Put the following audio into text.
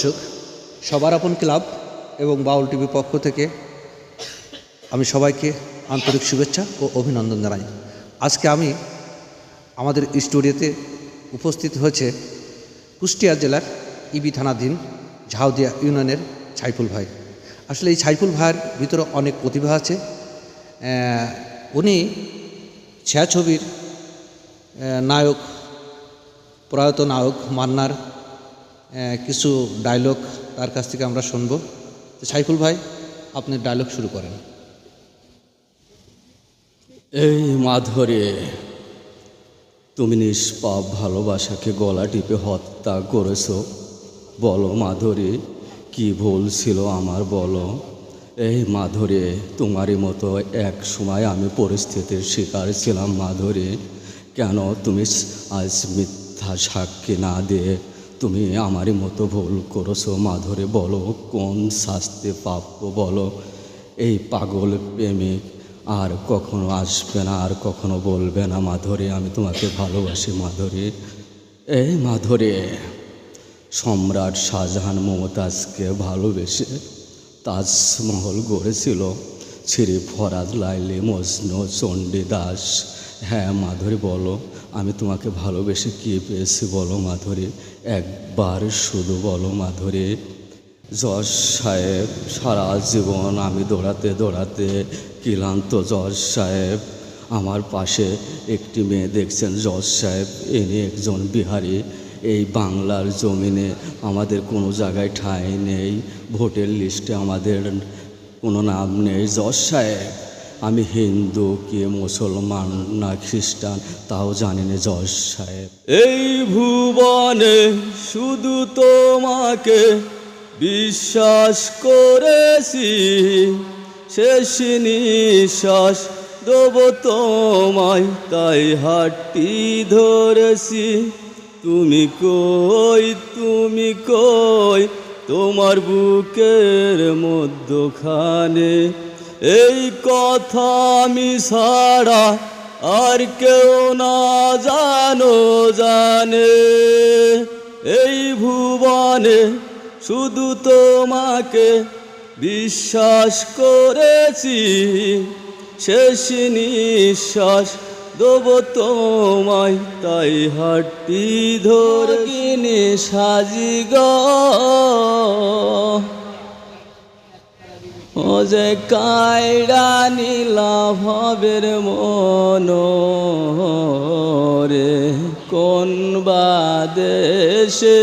দর্শক সবার আপন ক্লাব এবং বাউল টিভির পক্ষ থেকে আমি সবাইকে আন্তরিক শুভেচ্ছা ও অভিনন্দন জানাই। আজকে আমি আমাদের স্টুডিওতে উপস্থিত হয়েছে কুষ্টিয়া জেলার ইবি থানাধীন ঝাউদিয়া ইউনিয়নের ছাইফুল ভাই। আসলে এই ছাইফুল ভাইয়ের ভিতরে অনেক প্রতিভা আছে। উনি ছায়াছবির আহ, নায়ক প্রয়াত নায়ক মান্নার কিছু ডায়লগ তার কাছ থেকে আমরা শুনব। সাইফুল ভাই, আপনি ডায়লগ শুরু করেন। এই মাধরে, তুমি নিষ্পাপ ভালোবাসাকে গলা টিপে হত্যা করেছ। বলো মাধুরী, কি ভুল ছিল আমার বলো। এই মাধুরী, তোমারই মতো এক সময় আমি পরিস্থিতির শিকার ছিলাম মাধুরী। কেন তুমি আজ মিথ্যা সাক্ষী না দিয়ে তুমি আমারই মতো ভুল করেছ মাধুরী, বলো কোন শাস্তি প্রাপ্য বলো। এই পাগল প্রেমিক আর কখনো আসবে না, আর কখনো বলবে না, মাধুরী, আমি তোমাকে ভালোবাসি মাধুরী। এই মাধুরী, সম্রাট শাহজাহান মমতাজকে ভালোবেসে তাজমহল গড়েছিল। শ্রী ফরাদ লাইলি মজনু চণ্ডীদাস হ্যাঁ মাধুরী, বলো। আমি তোমাকে ভালোবেসে কী পেয়েছি বলো মাধুরী? একবার শুধু বলো মাধুরী। জজ সাহেব, সারা জীবন আমি দৌড়াতে দৌড়াতে ক্লান্ত জজ সাহেব। আমার পাশে একটি মেয়ে দেখছেন জজ সাহেব ইনি একজন বিহারি। এই বাংলার জমিনে আমাদের কোনো জায়গায় ঠাঁই নেই, ভোটের লিস্টে আমাদের কোনো নাম নেই। জজ সাহেব আমি হিন্দু কি মুসলমান না খ্রিস্টান, তাও জানি না জজ সাহেব। এই ভুবনে শুধু তোমাকে বিশ্বাস করেছি, শেষ নিঃশ্বাস দেব তোমায়, তাই হাটটি ধরেছি। তুমি কই তুমি কই, তোমার বুকের মধ্যখানে এই কথা আমি ছাড়া আর কেউ না জানো, জানে। এই ভুবনে শুধু তোমাকে বিশ্বাস করেছি, শেষ নিঃশ্বাস দেব তোমায়, তাই হাটটি ধরে কিনে সাজি গো। ও যে কায়রা নীলা ভবের মন রে কোন বা দেশে